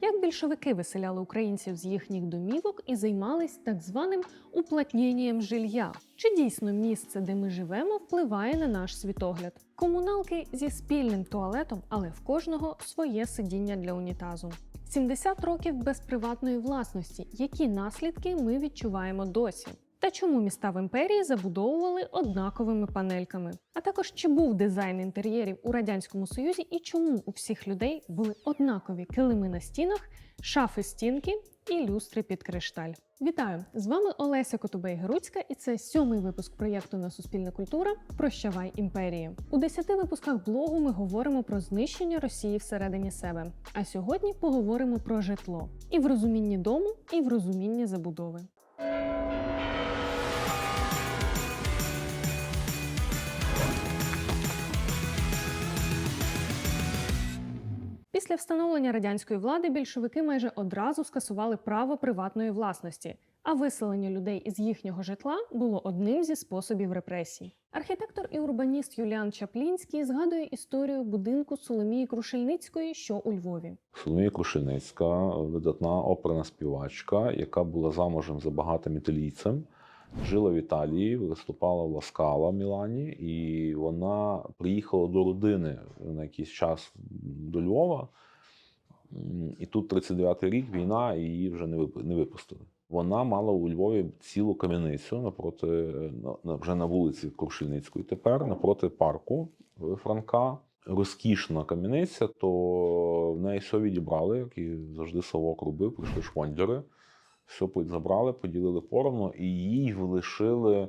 Як більшовики виселяли українців з їхніх домівок і займались так званим уплотненням жилья? Чи дійсно місце, де ми живемо, впливає на наш світогляд? Комуналки зі спільним туалетом, але в кожного своє сидіння для унітазу. 70 років без приватної власності. Які наслідки ми відчуваємо досі? Та чому міста в імперії забудовували однаковими панельками? А також чи був дизайн інтер'єрів у радянському союзі і чому у всіх людей були однакові килими на стінах, шафи стінки і люстри під кришталь? Вітаю! З вами Олеся Котубей Геруцька, і це сьомий випуск проєкту на Суспільна культура Прощавай імперії. У десяти випусках блогу ми говоримо про знищення Росії всередині себе. А сьогодні поговоримо про житло і в розумінні дому, і в розумінні забудови. Після встановлення радянської влади більшовики майже одразу скасували право приватної власності, а виселення людей із їхнього житла було одним зі способів репресій. Архітектор і урбаніст Юліан Чаплінський згадує історію будинку Соломії Крушельницької, що у Львові. Соломія Крушельницька, видатна оперна співачка, яка була замужем за багатим італійцем, жила в Італії, виступала в Ласкала в Мілані, і вона приїхала до родини на якийсь час до Львова. І тут 39-й рік війна, і її вже не вип- не випустили. Вона мала у Львові цілу кам'яницю напроти на- на- вже на вулиці Крушельницької. Тепер напроти парку Франка. Розкішна кам'яниця, то в неї все відібрали, як і завжди совок робив, прийшли швондлери, все забрали, поділили поровну, і їй лишили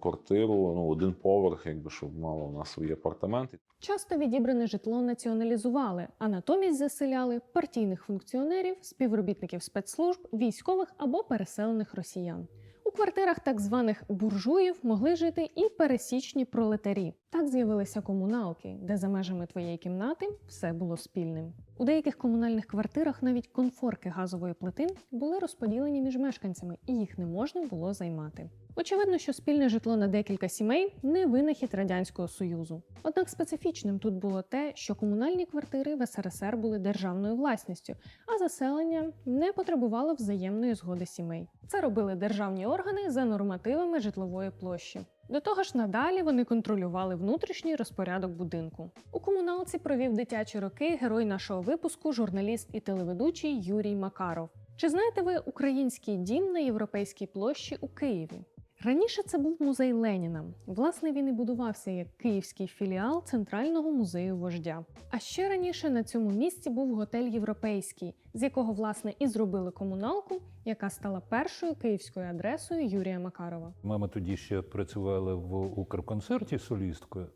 квартиру, ну, один поверх, якби щоб мала вона свої апартаменти. Часто відібране житло націоналізували, а натомість заселяли партійних функціонерів, співробітників спецслужб, військових або переселених росіян. У квартирах так званих буржуїв могли жити і пересічні пролетарі. Так з'явилися комуналки, де за межами твоєї кімнати все було спільним. У деяких комунальних квартирах навіть конфорки газової плити були розподілені між мешканцями, і їх не можна було займати. Очевидно, що спільне житло на декілька сімей не винахід радянського союзу. Однак специфічним тут було те, що комунальні квартири в СРСР були державною власністю, а заселення не потребувало взаємної згоди сімей. Це робили державні органи за нормативами житлової площі. До того ж, надалі вони контролювали внутрішній розпорядок будинку. У комуналці провів дитячі роки герой нашого випуску, журналіст і телеведучий Юрій Макаров. Чи знаєте ви український дім на європейській площі у Києві? Раніше це був музей Леніна. Власне, він і будувався як київський філіал Центрального музею вождя. А ще раніше на цьому місці був готель Європейський, з якого власне і зробили комуналку, яка стала першою київською адресою Юрія Макарова. Мама тоді ще працювала в Укрконцерті солісткою.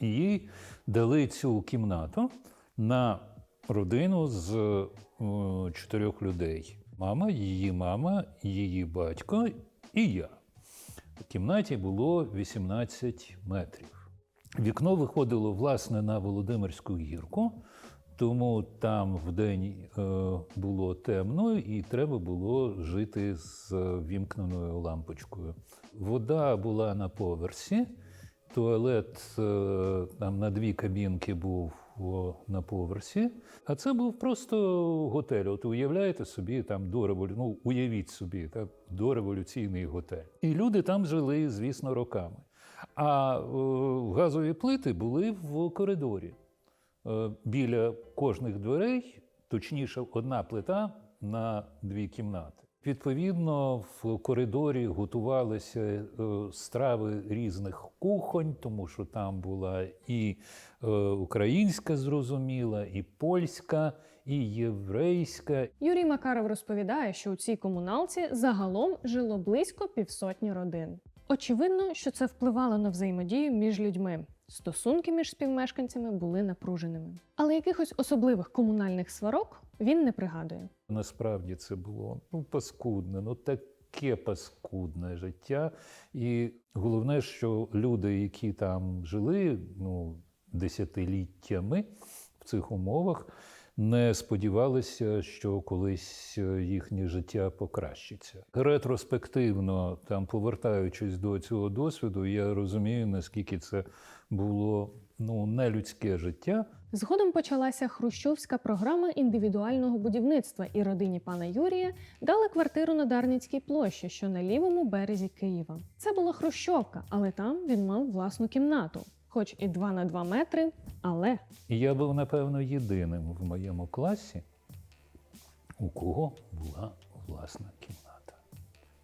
І Їй дали цю кімнату на родину з е, чотирьох людей: мама, її мама, її батько і я. В кімнаті було 18 метрів. Вікно виходило власне на Володимирську гірку, тому там вдень е, було темно і треба було жити з вімкненою лампочкою. Вода була на поверсі, туалет е, там на дві кабінки був на поверсі. А це був просто готель. От уявляєте собі, там дореволю... ну, уявіть собі, так, дореволюційний готель. І люди там жили, звісно, роками. А е, газові плити були в коридорі. Е, біля кожних дверей, точніше, одна плита на дві кімнати. Відповідно, в коридорі готувалися е, страви різних кухонь, тому що там була і е, українська, зрозуміла, і польська, і єврейська. Юрій Макаров розповідає, що у цій комуналці загалом жило близько півсотні родин. Очевидно, що це впливало на взаємодію між людьми. Стосунки між співмешканцями були напруженими. Але якихось особливих комунальних сварок він не пригадує. Насправді це було ну, паскудне, ну таке паскудне життя. І головне, що люди, які там жили ну, десятиліттями в цих умовах, не сподівалися, що колись е, їхнє життя покращиться. Ретроспективно, там повертаючись до цього досвіду, я розумію, наскільки це було ну нелюдське життя. Згодом почалася хрущовська програма індивідуального будівництва, і родині пана Юрія дали квартиру на Дарницькій площі, що на лівому березі Києва. Це була хрущовка, але там він мав власну кімнату, хоч і 2 на 2 метри, але І я був, напевно, єдиним в моєму класі, у кого була власна кімната.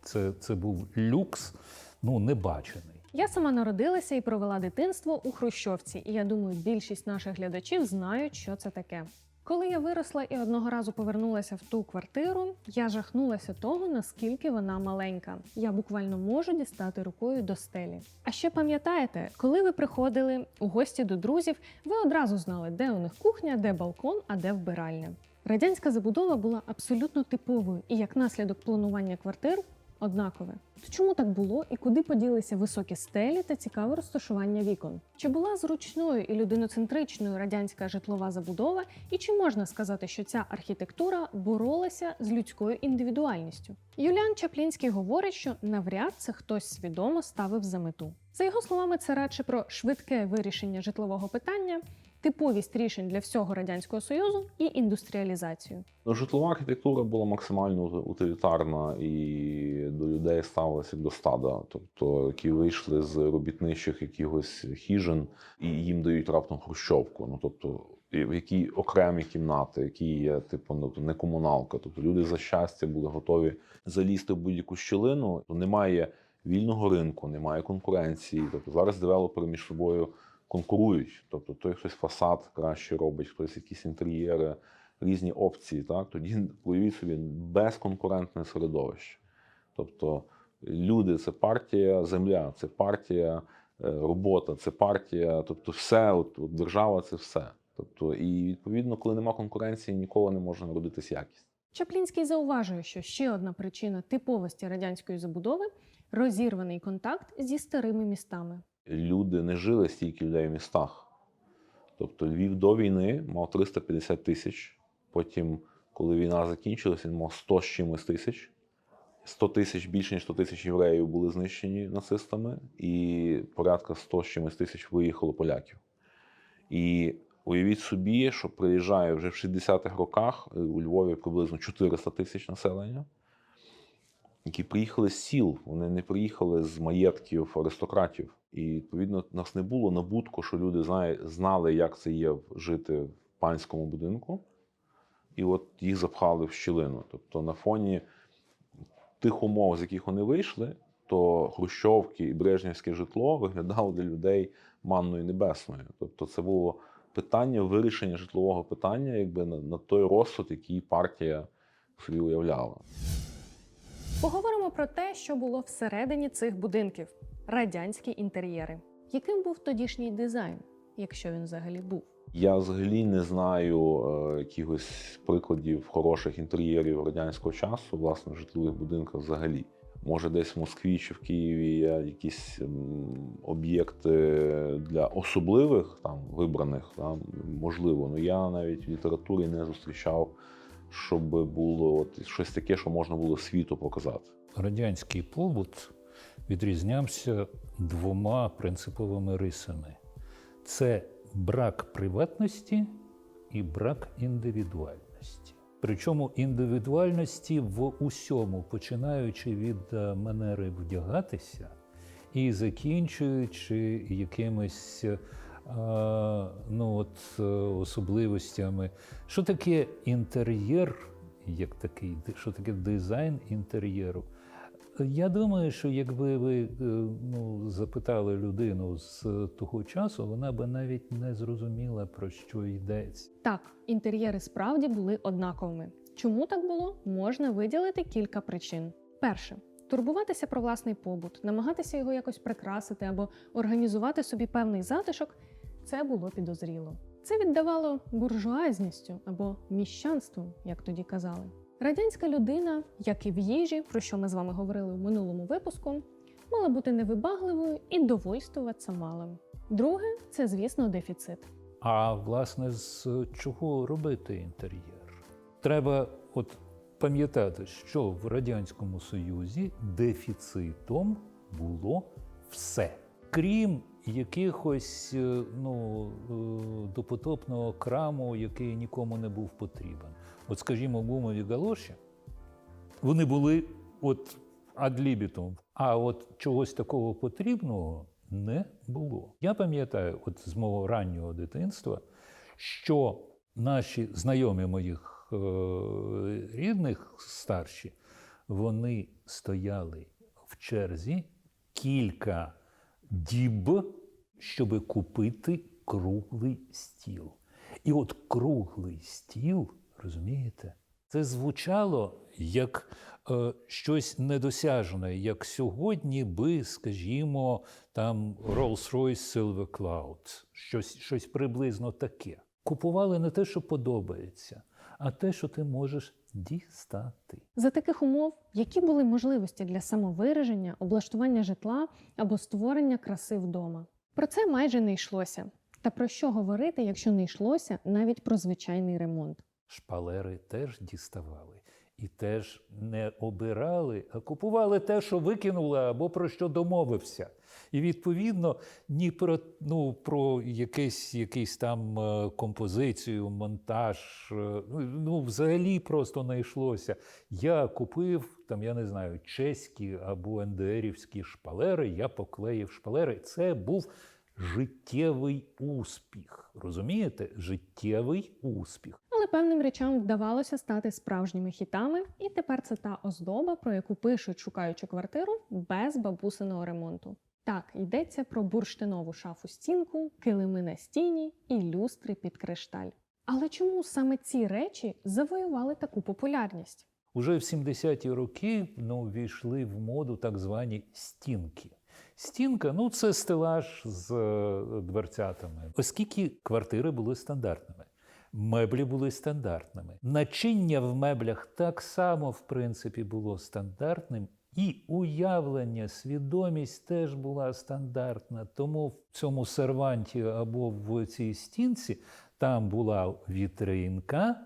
Це, це був люкс, ну, небачений. Я сама народилася і провела дитинство у Хрущовці, і я думаю, більшість наших глядачів знають, що це таке. Коли я виросла і одного разу повернулася в ту квартиру, я жахнулася того, наскільки вона маленька. Я буквально можу дістати рукою до стелі. А ще пам'ятаєте, коли ви приходили у гості до друзів, ви одразу знали, де у них кухня, де балкон, а де вбиральня. Радянська забудова була абсолютно типовою, і як наслідок планування квартир однакове. То чому так було і куди поділися високі стелі та цікаве розташування вікон? Чи була зручною і людиноцентричною радянська житлова забудова, і чи можна сказати, що ця архітектура боролася з людською індивідуальністю? Юліан Чаплінський говорить, що навряд це хтось свідомо ставив за мету. За його словами, це радше про швидке вирішення житлового питання, типовість рішень для всього радянського союзу і індустріалізацію. Ну, житлова архітектура була максимально утилітарна і до людей ставилася як до стада, тобто які вийшли з робітничих якихось хіжин і їм дають раптом хрущовку. Ну тобто, в які окремі кімнати, які є типу ну, не комуналка. Тобто люди за щастя були готові залізти в будь-яку щілину. Немає вільного ринку, немає конкуренції. Тобто зараз девелопери між собою конкурують. Тобто той хтось фасад краще робить, хтось якісь інтер'єри, різні опції. Так тоді уявіть собі безконкурентне середовище. Тобто люди це партія, земля це партія, е, робота це партія, тобто все, от, от держава це все. Тобто, і відповідно, коли нема конкуренції, ніколи не може народитись якість. Чаплінський зауважує, що ще одна причина типовості радянської забудови розірваний контакт зі старими містами. Люди не жили стільки людей в містах. Тобто Львів до війни мав 350 тисяч. Потім, коли війна закінчилася, він мав 100 з чимось тисяч. 100 тисяч більше ніж 100 тисяч євреїв були знищені нацистами, і порядка 100 з чимось тисяч виїхало поляків. І уявіть собі, що приїжджає вже в 60-х роках е, у Львові приблизно 400 тисяч населення, які приїхали з сіл, вони не приїхали з маєтків аристократів. І відповідно нас не було набутку, що люди знає, знали, як це є жити в панському будинку, і от їх запхали в щілину. Тобто на фоні тих умов, з яких вони вийшли, то хрущовки і брежнівське житло виглядало для людей манною небесною. Тобто, це було питання вирішення житлового питання, якби на, на той розсуд, який партія собі уявляла. Поговоримо про те, що було всередині цих будинків радянські інтер'єри. Яким був тодішній дизайн, якщо він взагалі був? Я взагалі не знаю е, якихось прикладів хороших інтер'єрів радянського часу, власне, в житлових будинках взагалі. Може, десь в Москві чи в Києві є якісь об'єкти для особливих там вибраних, там, можливо. Ну я навіть в літературі не зустрічав, щоб було от щось таке, що можна було світу показати. Радянський побут відрізнявся двома принциповими рисами: це брак приватності і брак індивідуальності. Причому індивідуальності в усьому, починаючи від е, манери вдягатися і закінчуючи якимись е, ну, от, е, особливостями. Що таке інтер'єр, як такий, що таке дизайн інтер'єру? Я думаю, що якби ви е, ну, запитали людину з того часу, вона би навіть не зрозуміла, про що йдеться. Так, інтер'єри справді були однаковими. Чому так було? Можна виділити кілька причин. Перше турбуватися про власний побут, намагатися його якось прикрасити або організувати собі певний затишок це було підозріло. Це віддавало буржуазністю або міщанством, як тоді казали. Радянська людина, як і в їжі, про що ми з вами говорили в минулому випуску, мала бути невибагливою і довольствуватися малим. Друге, це, звісно, дефіцит. А власне, з чого робити інтер'єр? Треба от пам'ятати, що в Радянському Союзі дефіцитом було все. Крім якихось е, ну, е, допотопного краму, який нікому не був потрібен. От, скажімо, гумові галоші, вони були от адлібітом, а от чогось такого потрібного не було. Я пам'ятаю, от з мого раннього дитинства, що наші знайомі моїх е, рідних старші, вони стояли в черзі кілька діб, щоб купити круглий стіл. І от круглий стіл, розумієте, це звучало як е, щось недосяжне, як сьогодні би, скажімо, там Rolls-Royce Silver Cloud, щось, щось приблизно таке. Купували не те, що подобається, а те, що ти можеш дістати. За таких умов, які були можливості для самовираження, облаштування житла або створення краси вдома? Про це майже не йшлося. Та про що говорити, якщо не йшлося навіть про звичайний ремонт? Шпалери теж діставали і теж не обирали, а купували те, що викинули або про що домовився. І відповідно ні про, ну, про якийсь, якийсь там е, композицію, монтаж, е, ну, взагалі просто не йшлося. Я купив там, я не знаю, чеські або ендерівські шпалери, я поклеїв шпалери. Це був життєвий успіх. Розумієте? Життєвий успіх. Але певним речам вдавалося стати справжніми хітами, і тепер це та оздоба, про яку пишуть, шукаючи квартиру без бабусиного ремонту. Так, йдеться про бурштинову шафу стінку, килими на стіні і люстри під кришталь. Але чому саме ці речі завоювали таку популярність? Уже в 70-ті роки ну, війшли в моду так звані стінки. Стінка ну, це стелаж з е, дверцятами, оскільки квартири були стандартними. Меблі були стандартними. Начиння в меблях так само, в принципі, було стандартним, і уявлення, свідомість теж була стандартна. Тому в цьому серванті або в цій стінці там була вітринка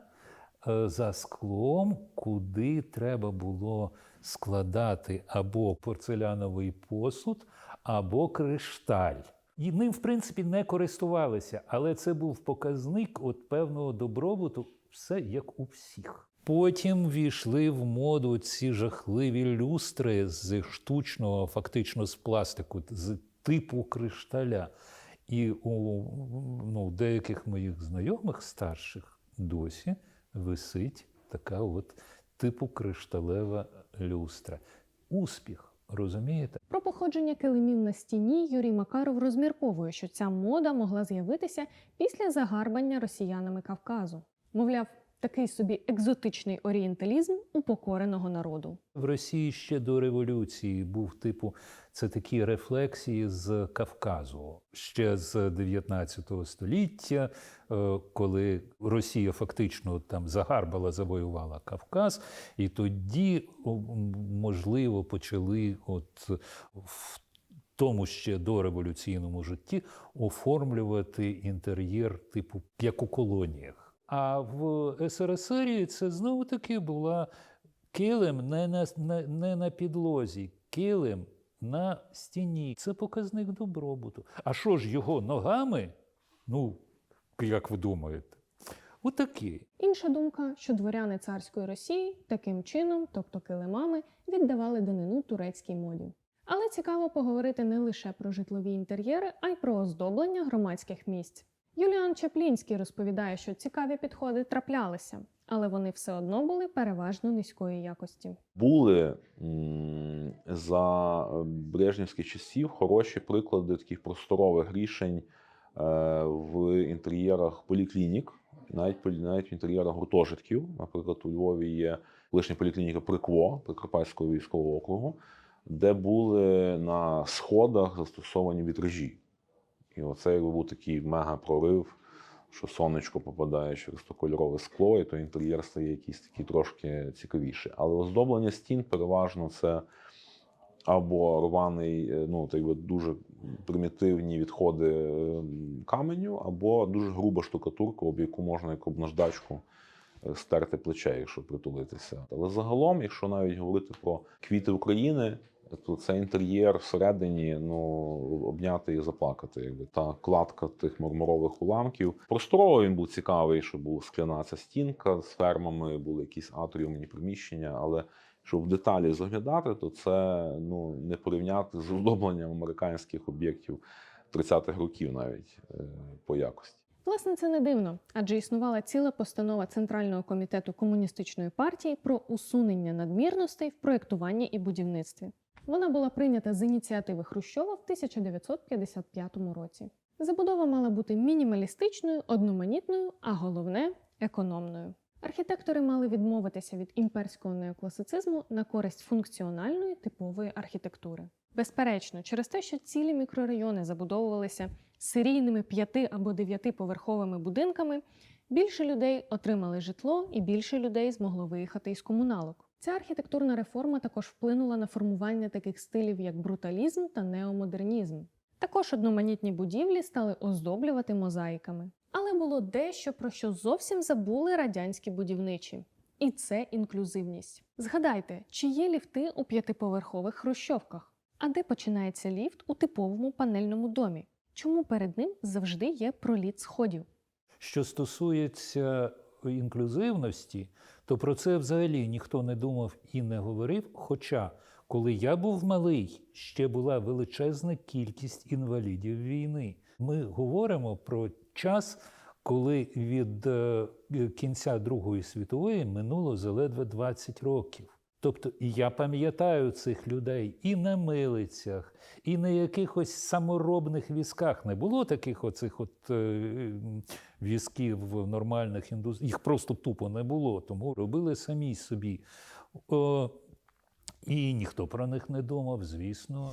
е, за склом, куди треба було складати або порцеляновий посуд, або кришталь. І ним, в принципі, не користувалися, але це був показник от певного добробуту, все як у всіх. Потім війшли в моду ці жахливі люстри з штучного, фактично з пластику, з типу кришталя. І у ну, деяких моїх знайомих старших досі висить така от типу кришталева люстра. Успіх, розумієте? Про походження килимів на стіні Юрій Макаров розмірковує, що ця мода могла з'явитися після загарбання росіянами Кавказу. Мовляв, такий собі екзотичний орієнталізм упокореного народу. В Росії ще до революції був типу, це такі рефлексії з Кавказу, ще з 19 століття, е, коли Росія фактично там загарбала, завоювала Кавказ, і тоді, можливо, почали от в тому ще дореволюційному житті оформлювати інтер'єр, типу, як у колоніях. А в СРСР це знову таки була килим не на, не, не на підлозі, килим на стіні. Це показник добробуту. А що ж його ногами? Ну, як ви думаєте? Отакі. Інша думка, що дворяни царської Росії таким чином, тобто килимами, віддавали данину турецькій моді. Але цікаво поговорити не лише про житлові інтер'єри, а й про оздоблення громадських місць. Юліан Чаплінський розповідає, що цікаві підходи траплялися, але вони все одно були переважно низької якості. Були за брежнівських часів хороші приклади таких просторових рішень е, в інтер'єрах поліклінік, навіть, навіть в інтер'єрах гуртожитків. Наприклад, у Львові є колишня поліклініка Прикво Прикарпатського військового округу, де були на сходах застосовані вітражі. І оце якби був такий мега-прорив, що сонечко попадає через то кольорове скло, і то інтер'єр стає якийсь такий трошки цікавіший. Але оздоблення стін переважно це або рваний, е, ну так дуже примітивні відходи е, каменю, або дуже груба штукатурка, об яку можна як об наждачку е, стерти плече, якщо притулитися. Але загалом, якщо навіть говорити про квіти України, то це інтер'єр всередині, ну обняти і заплакати. Якби та кладка тих мармурових уламків. Просторово він був цікавий, що була скляна ця стінка з фермами, були якісь атріумні приміщення, але щоб в деталі заглядати, то це ну не порівняти з оздобленням американських об'єктів 30-х років навіть е, по якості. Власне, це не дивно, адже існувала ціла постанова Центрального комітету комуністичної партії про усунення надмірностей в проєктуванні і будівництві. Вона була прийнята з ініціативи Хрущова в 1955 році. Забудова мала бути мінімалістичною, одноманітною, а головне економною. Архітектори мали відмовитися від імперського неокласицизму на користь функціональної типової архітектури. Безперечно, через те, що цілі мікрорайони забудовувалися серійними п'яти або дев'ятиповерховими будинками, більше людей отримали житло і більше людей змогло виїхати із комуналок. Ця архітектурна реформа також вплинула на формування таких стилів, як бруталізм та неомодернізм. Також одноманітні будівлі стали оздоблювати мозаїками. Але було дещо, про що зовсім забули радянські будівничі. І це інклюзивність. Згадайте, чи є ліфти у п'ятиповерхових хрущовках? А де починається ліфт у типовому панельному домі? Чому перед ним завжди є проліт сходів? Що стосується інклюзивності, то про це взагалі ніхто не думав і не говорив. Хоча, коли я був малий, ще була величезна кількість інвалідів війни. Ми говоримо про час, коли від е, кінця Другої світової минуло заледве 20 років. Тобто, я пам'ятаю цих людей і на милицях, і на якихось саморобних візках. Не було таких оцих от е, візків нормальних індустріях. Їх просто тупо не було, тому робили самі собі. О, і ніхто про них не думав, звісно.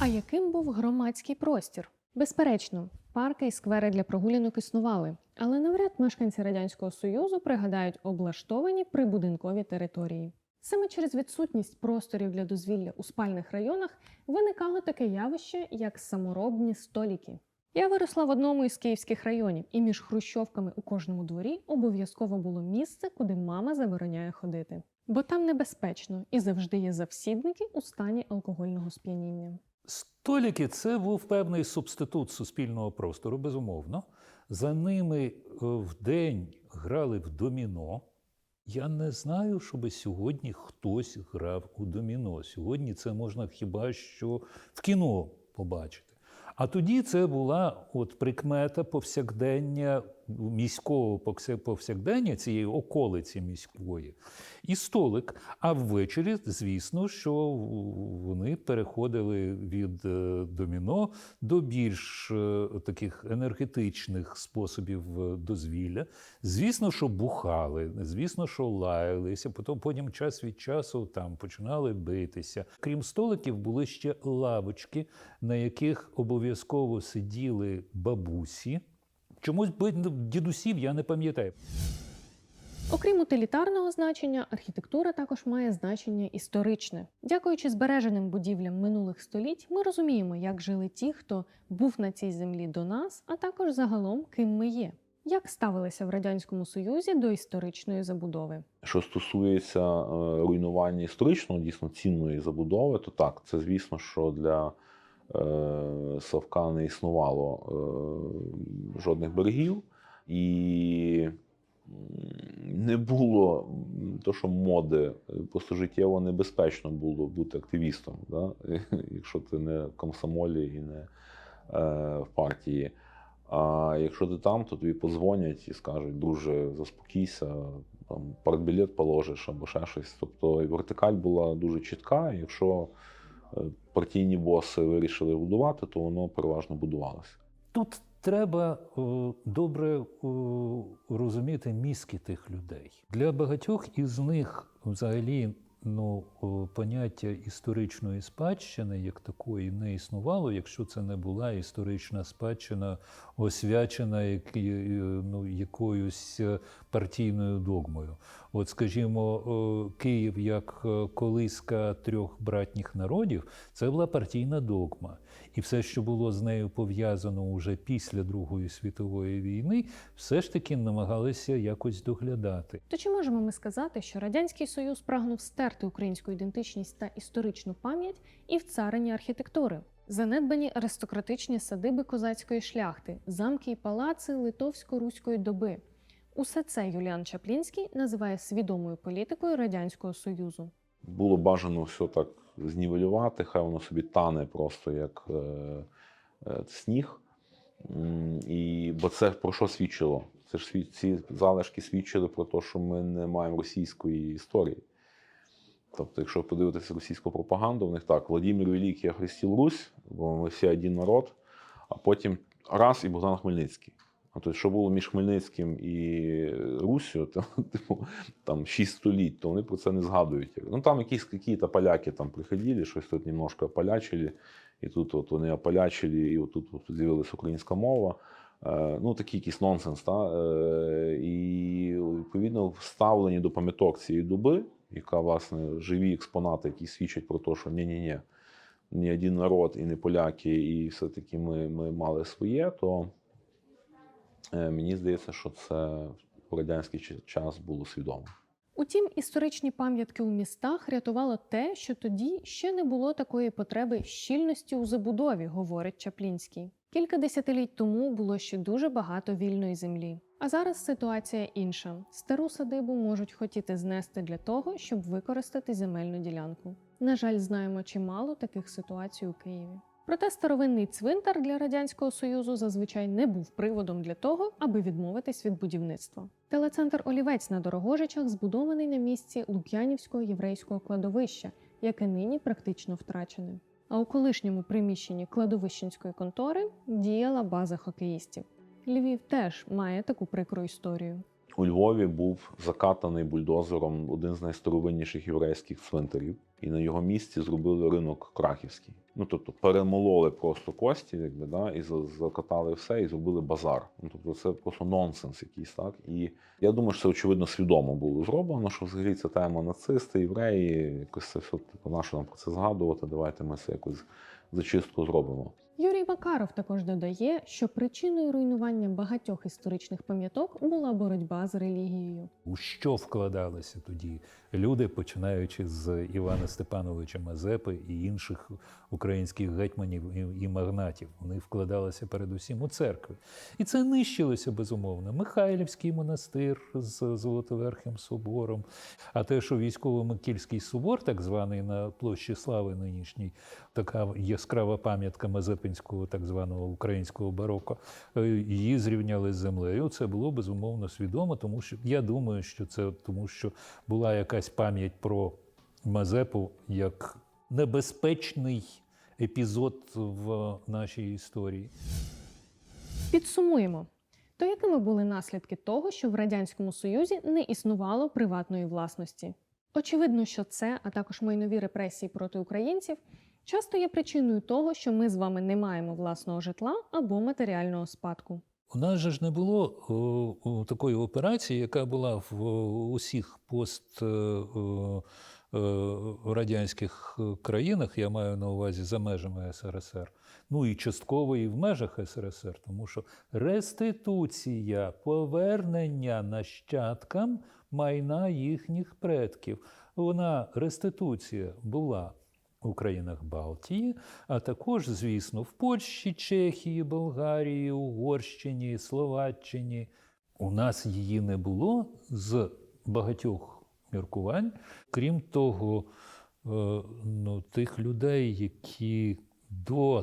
А яким був громадський простір? Безперечно, парки і сквери для прогулянок існували, але навряд мешканці Радянського Союзу пригадають облаштовані прибудинкові території. Саме через відсутність просторів для дозвілля у спальних районах виникало таке явище, як саморобні століки. Я виросла в одному із київських районів, і між хрущовками у кожному дворі обов'язково було місце, куди мама забороняє ходити. Бо там небезпечно і завжди є завсідники у стані алкогольного сп'яніння. Століки це був певний субститут суспільного простору, безумовно. За ними е, вдень грали в доміно. Я не знаю, щоб сьогодні хтось грав у доміно. Сьогодні це можна хіба що в кіно побачити. А тоді це була от прикмета повсякдення міського повсякдення цієї околиці міської і столик. А ввечері, звісно, що вони переходили від е, доміно до більш е, таких енергетичних способів е, дозвілля. Звісно, що бухали, звісно, що лаялися. Потім, потім час від часу там починали битися. Крім столиків, були ще лавочки, на яких обов'язково сиділи бабусі. Чомусь би- дідусів я не пам'ятаю. Окрім утилітарного значення, архітектура також має значення історичне. Дякуючи збереженим будівлям минулих століть, ми розуміємо, як жили ті, хто був на цій землі до нас, а також загалом ким ми є. Як ставилися в радянському союзі до історичної забудови? Що стосується е, руйнування історично дійсно цінної забудови, то так, це звісно, що для е, Савка не існувало е, жодних берегів, і не було то, що моди, просто життєво небезпечно було бути активістом, да? якщо ти не в комсомолі і не е, в партії. А якщо ти там, то тобі подзвонять і скажуть, друже, заспокійся, там партбілет положиш або ще щось. Тобто і вертикаль була дуже чітка. Якщо партійні боси вирішили будувати, то воно переважно будувалося. Тут треба е, добре е, розуміти мізки тих людей. Для багатьох із них взагалі ну, о, поняття історичної спадщини як такої не існувало, якщо це не була історична спадщина, освячена які, е, ну, якоюсь е, партійною догмою. От, скажімо, Київ як е, колиска трьох братніх народів, це була партійна догма. І все, що було з нею пов'язано уже після Другої світової війни, все ж таки намагалися якось доглядати. То чи можемо ми сказати, що радянський союз прагнув стерти українську ідентичність та історичну пам'ять і в царині архітектури? Занедбані аристократичні садиби козацької шляхти, замки і палаци литовсько-руської доби. Усе це Юліан Чаплінський називає свідомою політикою радянського союзу. Було бажано все так знівелювати, хай воно собі тане просто як е, е, сніг. І, бо це про що свідчило? Це ж ці залишки свідчили про те, що ми не маємо російської історії. Тобто, якщо подивитися російську пропаганду, у них так: Владимир Великий охрестив Русь, бо ми всі один народ, а потім раз і Богдан Хмельницький. А тобто, що було між Хмельницьким і Руссю, то типу, там 6 століть, то вони про це не згадують. Ну там якісь якісь поляки там приходили, щось тут немножко ополячили, і тут от вони ополячили, і от тут от з'явилася українська мова. Е, Ну, такий якийсь нонсенс. Та? Е, І відповідно вставлені до пам'яток цієї доби, яка, власне, живі експонати, які свідчать про те, що ні-ні-ні, ні один народ і не поляки, і все-таки ми, ми мали своє, то е, мені здається, що це в радянський час було свідомо. Утім, історичні пам'ятки у містах рятувало те, що тоді ще не було такої потреби щільності у забудові, говорить Чаплінський. Кілька десятиліть тому було ще дуже багато вільної землі. А зараз ситуація інша. Стару садибу можуть хотіти знести для того, щоб використати земельну ділянку. На жаль, знаємо чимало таких ситуацій у Києві. Проте старовинний цвинтар для радянського союзу зазвичай не був приводом для того, аби відмовитись від будівництва. Телецентр Олівець на Дорогожичах збудований на місці Лук'янівського єврейського кладовища, яке нині практично втрачене. А у колишньому приміщенні кладовищенської контори діяла база хокеїстів. Львів теж має таку прикру історію. У Львові був закатаний бульдозером один з найстаровинніших єврейських цвинтарів, і на його місці зробили ринок крахівський. Ну тобто перемололи просто кості, якби да, і закатали все, і зробили базар. Ну тобто це просто нонсенс якийсь, так. І я думаю, що це очевидно свідомо було зроблено, що взагалі ця тема нацисти, євреї, якось це все типу, на нам про це згадувати. Давайте ми це якось зачистку зробимо. Юрій Макаров також додає, що причиною руйнування багатьох історичних пам'яток була боротьба з релігією. У що вкладалися тоді люди, починаючи з Івана Степановича Мазепи і інших українських гетьманів і- магнатів. Вони вкладалися передусім у церкви. І це нищилося безумовно. Михайлівський монастир з Золотоверхим собором, а те, що військово-Микільський собор, так званий на площі Слави нинішній, така яскрава пам'ятка Мазепинського так званого українського бароко, е, її зрівняли з землею. Це було безумовно свідомо, тому що я думаю, що це тому, що була якась пам'ять про Мазепу як небезпечний епізод в нашій історії. Підсумуємо. То якими були наслідки того, що в радянському союзі не існувало приватної власності? Очевидно, що це, а також майнові репресії проти українців, часто є причиною того, що ми з вами не маємо власного житла або матеріального спадку. У нас же ж не було о, такої операції, яка була в усіх пост. е, о, е, радянських е, країнах, я маю на увазі за межами СРСР, ну і частково і в межах СРСР, тому що реституція, повернення нащадкам майна їхніх предків. Вона реституція була у країнах Балтії, а також, звісно, в Польщі, Чехії, Болгарії, Угорщині, Словаччині. У нас її не було з багатьох міркувань. Крім того, е, ну, тих людей, які до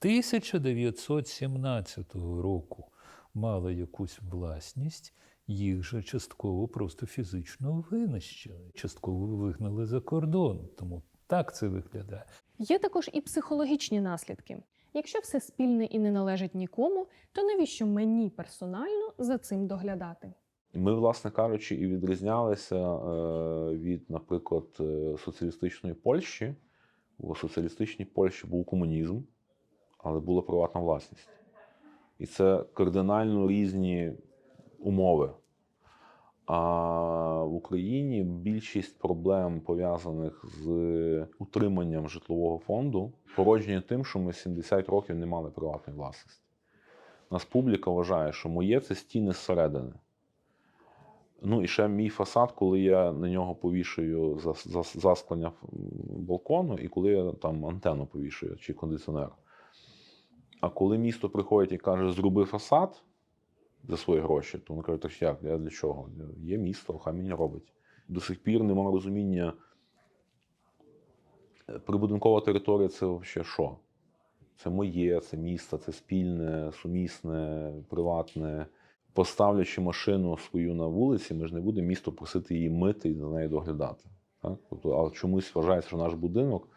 1917 року мали якусь власність, їх же частково просто фізично винищили, частково вигнали за кордон. Тому так це виглядає. Є також і психологічні наслідки. Якщо все спільне і не належить нікому, то навіщо мені персонально за цим доглядати? Ми, власне кажучи, і відрізнялися е, від, наприклад, е, соціалістичної Польщі. У соціалістичній Польщі був комунізм, але була приватна власність. І це кардинально різні умови. А в Україні більшість проблем, пов'язаних з утриманням житлового фонду, породжені тим, що ми 70 років не мали приватної власності. Нас публіка вважає, що моє це стіни зсередини. Ну і ще мій фасад, коли я на нього повішую зас- зас- засклення балкону, і коли я там антенну повішую чи кондиціонер. А коли місто приходить і каже, зроби фасад за свої гроші, то вони кажуть, так як, я для чого? Є місто, хай мені робить. До сих пір немає розуміння, е, прибудинкова територія це взагалі що? Це моє, це місто, це спільне, сумісне, приватне. Поставлячи машину свою на вулиці, ми ж не будемо місто просити її мити і за нею доглядати. Так? Тобто, а чомусь вважається, що наш будинок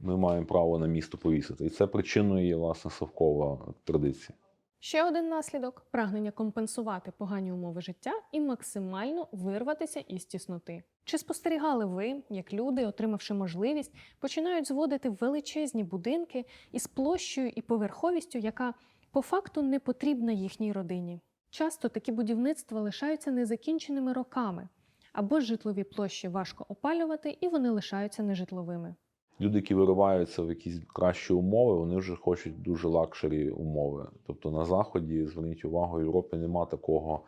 ми маємо право на місто повісити. І це причиною є власне совкова традиція. Ще один наслідок прагнення компенсувати погані умови життя і максимально вирватися із тісноти. Чи спостерігали ви, як люди, отримавши можливість, починають зводити величезні будинки із площею і поверховістю, яка по факту не потрібна їхній родині? Часто такі будівництва лишаються незакінченими роками, або ж житлові площі важко опалювати, і вони лишаються нежитловими. Люди, які вириваються в якісь кращі умови, вони вже хочуть дуже лакшері умови. Тобто на Заході, зверніть увагу, в Європі нема такого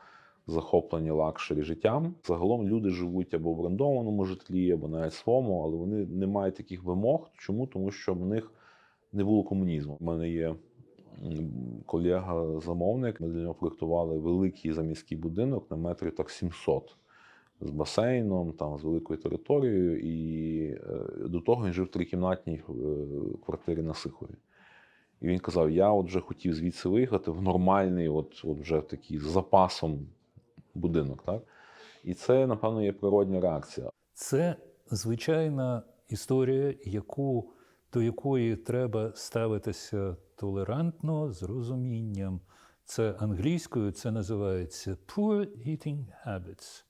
захоплення лакшері життям. Загалом люди живуть або в орендованому житлі, або навіть своєму, але вони не мають таких вимог. Чому? Тому що в них не було комунізму. У мене є колега-замовник. Ми для нього проєктували великий заміський будинок на метрів так 700 з басейном, там з великою територією, і е, до того він жив в трикімнатній е, квартирі на Сихові. І він казав: я от вже хотів звідси виїхати в нормальний, от, от вже такий з запасом будинок. Так? І це, напевно, є природня реакція. Це звичайна історія, яку, до якої треба ставитися толерантно, з розумінням. Це англійською це називається poor eating habits.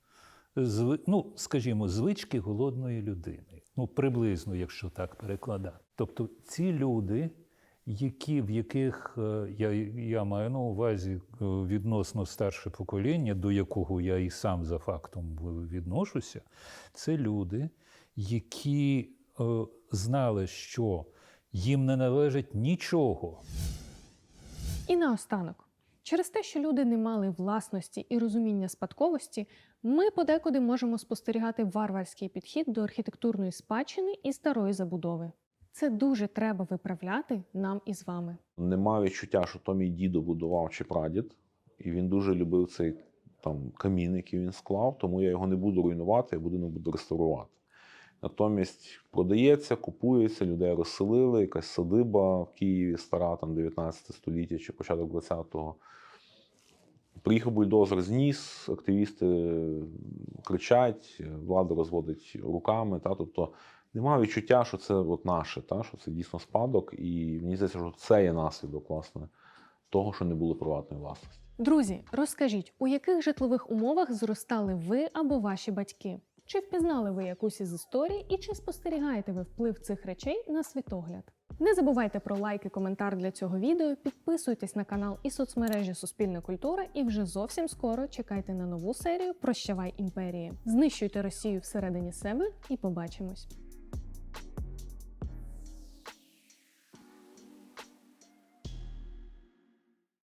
Ну, скажімо, звички голодної людини. Ну, приблизно, якщо так перекладати. Тобто ці люди, які, в яких е, я, я маю на увазі е, відносно старше покоління, до якого я і сам за фактом відношуся, це люди, які е, знали, що їм не належить нічого. І наостанок, через те, що люди не мали власності і розуміння спадковості, ми подекуди можемо спостерігати варварський підхід до архітектурної спадщини і старої забудови. Це дуже треба виправляти нам із вами. Нема відчуття, що то мій дідо будував чи прадід, і він дуже любив цей там камін, який він склав, тому я його не буду руйнувати, я будинок буду реставрувати. Натомість продається, купується, людей розселили, якась садиба в Києві, стара, там 19 століття чи початок 20-го. Приїхав бульдозер, зніс, активісти кричать, влада розводить руками. Та, тобто немає відчуття, що це от наше, та, що це дійсно спадок, і мені здається, що це є наслідок власне, того, що не було приватної власності. Друзі, розкажіть, у яких житлових умовах зростали ви або ваші батьки? Чи впізнали ви якусь із історій і чи спостерігаєте ви вплив цих речей на світогляд? Не забувайте про лайк і коментар для цього відео, підписуйтесь на канал і соцмережі Суспільна культура, і вже зовсім скоро чекайте на нову серію Прощавай імперії. Знищуйте Росію всередині себе і побачимось.